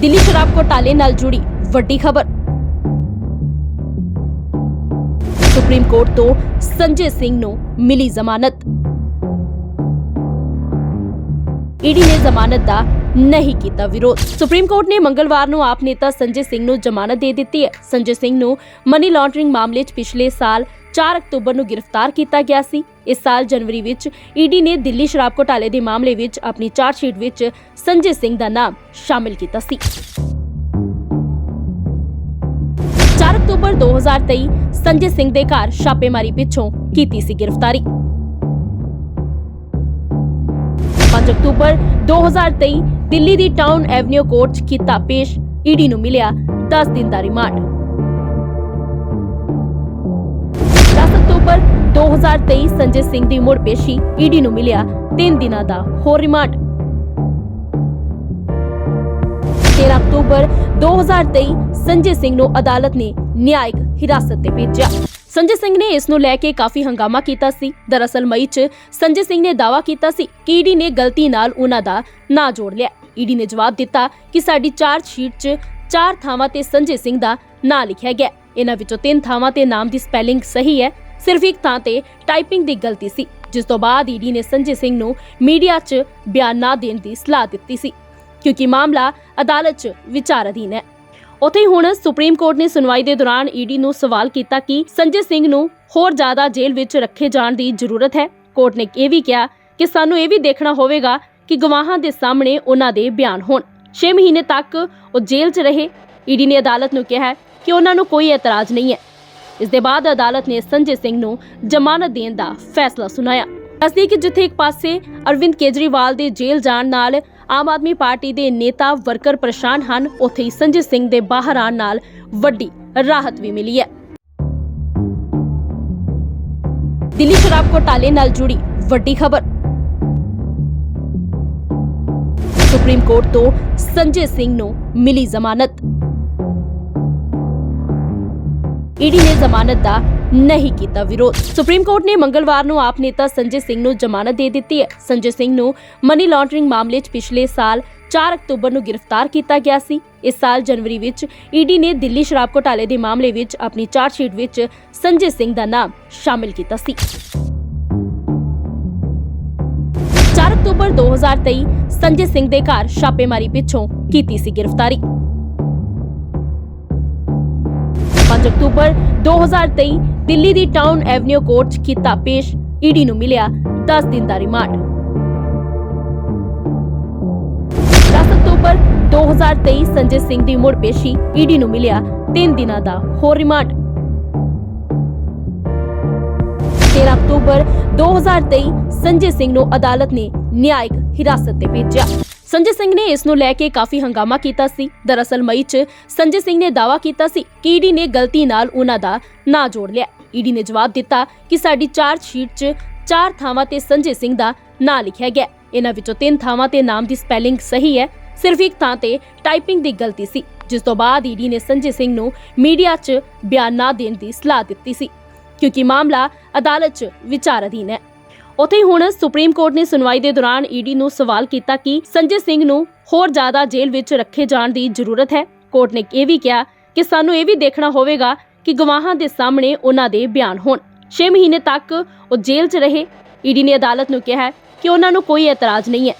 ਦਿੱਲੀ ਸ਼ਰਾਬ ਘੋਟਾਲੇ ਨਾਲ ਜੁੜੀ ਵੱਡੀ ਖਬਰ। ਸੁਪਰੀਮ ਕੋਰਟ ਤੋਂ ਸੰਜੇ ਸਿੰਘ ਨੂੰ ਮਿਲੀ ਜ਼ਮਾਨਤ। ਈਡੀ ਨੇ ਜ਼ਮਾਨਤ ਦਾ ਨਹੀਂ ਕੀਤਾ ਵਿਰੋਧ। ਸੁਪਰੀਮ ਕੋਰਟ ਨੇ ਮੰਗਲਵਾਰ ਨੂੰ ਆਪ ਨੇਤਾ ਸੰਜੇ ਸਿੰਘ ਨੂੰ ਜ਼ਮਾਨਤ ਦੇ ਦਿੱਤੀ ਹੈ। ਸੰਜੇ ਸਿੰਘ ਨੂੰ ਮਨੀ ਲਾਂਡਰਿੰਗ ਮਾਮਲੇ 'ਚ ਪਿਛਲੇ ਸਾਲ 4 ਅਕਤੂਬਰ ਨੂੰ ਗ੍ਰਿਫਤਾਰ ਕੀਤਾ ਗਿਆ ਸੀ। ਇਸ ਸਾਲ ਜਨਵਰੀ ਵਿੱਚ ਈਡੀ ਨੇ ਦਿੱਲੀ ਸ਼ਰਾਬ ਘੋਟਾਲੇ ਦੇ ਮਾਮਲੇ ਵਿੱਚ ਆਪਣੀ ਚਾਰਜਸ਼ੀਟ ਵਿੱਚ ਸੰਜੇ ਸਿੰਘ ਦਾ ਨਾਮ ਸ਼ਾਮਿਲ ਕੀਤਾ ਸੀ। 4 ਅਕਤੂਬਰ 2023 ਸੰਜੇ ਸਿੰਘ ਦੇ ਘਰ ਛਾਪੇਮਾਰੀ ਪਿੱਛੋਂ ਕੀਤੀ ਸੀ ਗ੍ਰਿਫਤਾਰੀ। 5 ਅਕਤੂਬਰ 2023 ਦਿੱਲੀ ਦੀ ਟਾਊਨ ਐਵਨਿਊ ਕੋਰਟ 'ਚ ਕੀਤਾ ਪੇਸ਼। ਈਡੀ ਨੂੰ ਮਿਲਿਆ 10 ਦਿਨ ਦਾ ਰਿਮਾਂਡ। ਅਕਤੂਬਰ 2023 ਸੰਜੇ ਸਿੰਘ ਦੀ ਮੁੜ ਪੇਸ਼ੀ ਈਡੀ ਨੂੰ ਮਿਲਿਆ। 3 ਦਿਨਾਂ ਦਾ ਹੋਰ ਰਿਮਾਂਡ। 13 ਅਕਤੂਬਰ 2023 ਸੰਜੇ ਸਿੰਘ ਨੂੰ ਅਦਾਲਤ ਨੇ ਨਿਆਇਕ ਹਿਰਾਸਤ ਤੇ ਭੇਜਿਆ। ਸੰਜੇ ਸਿੰਘ ਨੇ ਇਸ ਨੂੰ ਲੈ ਕੇ ਕਾਫੀ ਹੰਗਾਮਾ ਕੀਤਾ ਸੀ। ਦਰਅਸਲ ਮਈ 'ਚ ਸੰਜੇ ਸਿੰਘ ਨੇ ਦਾਅਵਾ ਕੀਤਾ ਸੀ ਕਿ ਈਡੀ ਨੇ ਗਲਤੀ ਨਾਲ ਉਹਨਾਂ ਦਾ ਨਾਂ ਜੋੜ ਲਿਆ। ਈਡੀ ਨੇ ਜਵਾਬ ਦਿੱਤਾ ਕਿ ਸਾਡੀ ਚਾਰਜ ਸ਼ੀਟ 'ਚ ਚਾਰ ਥਾਵਾਂ ਤੇ ਸੰਜੇ ਸਿੰਘ ਦਾ ਨਾਂ ਲਿਖਿਆ ਗਿਆ। ਇਹਨਾਂ ਵਿੱਚੋਂ ਤਿੰਨ ਥਾਵਾਂ ਤੇ ਨਾਮ ਦੀ ਸਪੈਲਿੰਗ ਸਹੀ ਹੈ। ਸਿਰਫ ਇੱਕ ਥਾਂ ਤੇ ਟਾਈਪਿੰਗ ਦੀ ਗਲਤੀ ਸੀ, ਜਿਸ ਤੋਂ ਬਾਅਦ ਈਡੀ ਨੇ ਸੰਜੇ ਸਿੰਘ ਨੂੰ ਮੀਡੀਆ 'ਚ ਬਿਆਨ ਨਾ ਦੇਣ ਦੀ ਸਲਾਹ ਦਿੱਤੀ ਸੀ, ਕਿਉਂਕਿ ਮਾਮਲਾ ਅਦਾਲਤ 'ਚ ਵਿਚਾਰ ਅਧੀਨ ਹੈ। ਉੱਥੇ ਹੀ ਹੁਣ ਸੁਪਰੀਮ ਕੋਰਟ ਨੇ ਸੁਣਵਾਈ ਦੇ ਦੌਰਾਨ ਈਡੀ ਨੂੰ ਸਵਾਲ ਕੀਤਾ ਕਿ ਸੰਜੇ ਸਿੰਘ ਨੂੰ ਹੋਰ ਜ਼ਿਆਦਾ ਜੇਲ੍ਹ ਵਿੱਚ ਰੱਖੇ ਜਾਣ ਦੀ ਜ਼ਰੂਰਤ ਹੈ। ਕੋਰਟ ਨੇ ਇਹ ਵੀ ਕਿਹਾ ਕਿ ਸਾਨੂੰ ਇਹ ਵੀ ਦੇਖਣਾ ਹੋਵੇਗਾ ਕਿ ਗਵਾਹਾਂ ਦੇ ਸਾਹਮਣੇ ਉਹਨਾਂ ਦੇ ਬਿਆਨ ਹੋਣ। 6 ਮਹੀਨੇ ਤੱਕ ਉਹ ਜੇਲ੍ਹ 'ਚ ਰਹੇ। ਈਡੀ ਨੇ ਅਦਾਲਤ ਨੂੰ ਕਿਹਾ ਕਿ ਉਹਨਾਂ ਨੂੰ ਕੋਈ ਇਤਰਾਜ਼ ਨਹੀਂ ਹੈ। ਇਸ ਦੇ ਬਾਅਦ ਅਦਾਲਤ ਨੇ ਸੰਜੇ ਸਿੰਘ ਨੂੰ ਜ਼ਮਾਨਤ ਦੇਣ ਦਾ ਫੈਸਲਾ ਸੁਣਾਇਆ। ਅਸੀਂ ਕਿ ਜਿੱਥੇ ਇੱਕ ਪਾਸੇ ਅਰਵਿੰਦ ਕੇਜਰੀਵਾਲ ਦੇ ਜੇਲ੍ਹ ਜਾਣ ਨਾਲ ਆਮ ਆਦਮੀ ਪਾਰਟੀ ਦੇ ਨੇਤਾ ਵਰਕਰ ਪਰੇਸ਼ਾਨ ਹਨ, ਉੱਥੇ ਹੀ ਸੰਜੇ ਸਿੰਘ ਦੇ ਬਾਹਰ ਆਉਣ ਨਾਲ ਵੱਡੀ ਰਾਹਤ ਵੀ ਮਿਲੀ ਹੈ। ਦਿੱਲੀ ਸ਼ਰਾਬ ਘੋਟਾਲੇ ਨਾਲ ਜੁੜੀ ਵੱਡੀ ਖਬਰ। ਸੁਪਰੀਮ ਕੋਰਟ ਤੋਂ ਸੰਜੇ ਸਿੰਘ ਨੂੰ ਮਿਲੀ ਜ਼ਮਾਨਤ। ਈਡੀ ਨੇ ਜ਼ਮਾਨਤ ਦਾ ਨਹੀਂ ਕੀਤਾ ਵਿਰੋਧ। ਸੁਪਰੀਮ ਕੋਰਟ ਨੇ ਮੰਗਲਵਾਰ ਨੂੰ ਆਪ ਨੇਤਾ ਸੰਜੇ ਸਿੰਘ ਨੂੰ ਜ਼ਮਾਨਤ ਦੇ ਦਿੱਤੀ ਹੈ। ਸੰਜੇ ਸਿੰਘ ਨੂੰ ਮਨੀ ਲਾਂਡਰਿੰਗ ਮਾਮਲੇ 'ਚ ਪਿਛਲੇ ਸਾਲ 4 ਅਕਤੂਬਰ ਨੂੰ ਗ੍ਰਿਫਤਾਰ ਕੀਤਾ ਗਿਆ ਸੀ। ਇਸ ਸਾਲ ਜਨਵਰੀ ਵਿੱਚ ਈਡੀ ਨੇ ਦਿੱਲੀ ਸ਼ਰਾਬ ਘੋਟਾਲੇ ਦੇ ਮਾਮਲੇ ਵਿੱਚ ਆਪਣੀ ਚਾਰਜਸ਼ੀਟ ਵਿੱਚ ਸੰਜੇ ਸਿੰਘ ਦਾ ਨਾਮ ਸ਼ਾਮਿਲ ਕੀਤਾ ਸੀ। 4 ਅਕਤੂਬਰ 2023 ਸੰਜੇ ਸਿੰਘ ਦੇ ਘਰ ਛਾਪੇਮਾਰੀ ਪਿੱਛੋਂ ਕੀਤੀ ਸੀ ਗ੍ਰਿਫਤਾਰੀ। 5 ਅਕਤੂਬਰ 2023 ਦਿੱਲੀ ਦੀ ਟਾਊਨ ਐਵਨਿਊ ਕੋਰਟ ਕੀਤਾ ਪੇਸ਼, ਈਡੀ ਨੂੰ ਮਿਲਿਆ 10 ਦਿਨ ਦਾ ਰਿਮਾਂਡ। 10 ਅਕਤੂਬਰ 2023 ਸੰਜੇ ਸਿੰਘ ਦੀ ਮੁੜ ਪੇਸ਼ੀ ਈਡੀ ਨੂੰ ਮਿਲਿਆ 3 ਦਿਨਾਂ ਦਾ ਹੋਰ ਰਿਮਾਂਡ। 13 ਅਕਤੂਬਰ 2023 ਸੰਜੇ ਸਿੰਘ ਨੂੰ ਅਦਾਲਤ ਨੇ ਨਿਆਇਕ ਹਿਰਾਸਤ ਤੇ ਭੇਜਿਆ। ਸੰਜੇ ਸਿੰਘ ਨੇ ਇਸ ਨੂੰ ਲੈ ਕੇ ਕਾਫੀ ਹੰਗਾਮਾ ਕੀਤਾ ਸੀ। ਦਰਅਸਲ ਮਈ 'ਚ ਸੰਜੇ ਸਿੰਘ ਨੇ ਦਾਅਵਾ ਕੀਤਾ ਸੀ ਕਿ ਈਡੀ ਨੇ ਗਲਤੀ ਨਾਲ ਉਹਨਾਂ ਦਾ ਨਾਂ ਜੋੜ ਲਿਆ। ਈਡੀ ਨੇ ਜਵਾਬ ਦਿੱਤਾ ਕਿ ਸਾਡੀ ਚਾਰਜ ਸ਼ੀਟ 'ਚ ਚਾਰ ਥਾਵਾਂ ਤੇ ਸੰਜੇ ਸਿੰਘ ਦਾ ਨਾਂ ਲਿਖਿਆ ਗਿਆ। ਇਹਨਾਂ ਵਿੱਚੋਂ ਤਿੰਨ ਥਾਵਾਂ ਤੇ ਨਾਮ ਦੀ ਸਪੈਲਿੰਗ ਸਹੀ ਹੈ, ਸਿਰਫ ਇੱਕ ਥਾਂ ਤੇ ਟਾਈਪਿੰਗ ਦੀ ਗਲਤੀ ਸੀ, ਜਿਸ ਤੋਂ ਬਾਅਦ ਈਡੀ ਨੇ ਸੰਜੇ ਸਿੰਘ ਨੂੰ ਮੀਡੀਆ 'ਚ ਬਿਆਨ ਨਾ ਦੇਣ ਦੀ ਸਲਾਹ ਦਿੱਤੀ ਸੀ, ਕਿਉਂਕਿ ਮਾਮਲਾ ਅਦਾਲਤ 'ਚ ਵਿਚਾਰ ਅਧੀਨ ਹੈ। ਉੱਥੇ ਹੁਣ ਸੁਪਰੀਮ ਕੋਰਟ ਨੇ ਸੁਣਵਾਈ ਦੇ ਦੌਰਾਨ ਈਡੀ ਨੂੰ ਸਵਾਲ ਕੀਤਾ ਕਿ ਸੰਜੇ ਸਿੰਘ ਨੂੰ ਹੋਰ ਜ਼ਿਆਦਾ ਜੇਲ੍ਹ ਵਿੱਚ ਰੱਖੇ ਜਾਣ ਦੀ ਜ਼ਰੂਰਤ ਹੈ। ਕੋਰਟ ਨੇ ਇਹ ਵੀ ਕਿਹਾ ਕਿ ਸਾਨੂੰ ਇਹ ਵੀ ਦੇਖਣਾ ਹੋਵੇਗਾ ਕਿ ਗਵਾਹਾਂ ਦੇ ਸਾਹਮਣੇ ਉਹਨਾਂ ਦੇ ਬਿਆਨ ਹੋਣ। 6 ਮਹੀਨੇ ਤੱਕ ਉਹ ਜੇਲ੍ਹ 'ਚ ਰਹੇ। ਈਡੀ ਨੇ ਅਦਾਲਤ ਨੂੰ ਕਿਹਾ ਕਿ ਉਹਨਾਂ ਨੂੰ ਕੋਈ ਇਤਰਾਜ਼ ਨਹੀਂ ਹੈ।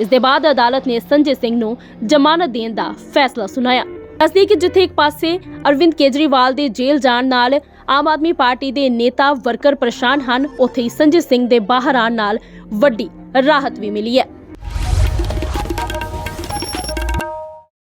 ਇਸ ਦੇ ਬਾਅਦ ਅਦਾਲਤ ਨੇ ਸੰਜੇ ਸਿੰਘ ਨੂੰ ਜ਼ਮਾਨਤ ਦੇਣ ਦਾ ਫੈਸਲਾ ਸੁਣਾਇਆ। ਅਸੀਂ ਕਿ ਜਿੱਥੇ ਇੱਕ ਪਾਸੇ ਅਰਵਿੰਦ ਕੇਜਰੀਵਾਲ ਦੇ ਜੇਲ੍ਹ ਜਾਣ ਨਾਲ ਆਮ ਆਦਮੀ ਪਾਰਟੀ ਦੇ ਨੇਤਾ ਵਰਕਰ ਪਰੇਸ਼ਾਨ ਹਨ। ਉੱਥੇ ਹੀ ਸੰਜੇ ਸਿੰਘ ਦੇ ਬਾਹਰ ਆਉਣ ਨਾਲ ਵੱਡੀ ਰਾਹਤ ਵੀ ਮਿਲੀ ਹੈ।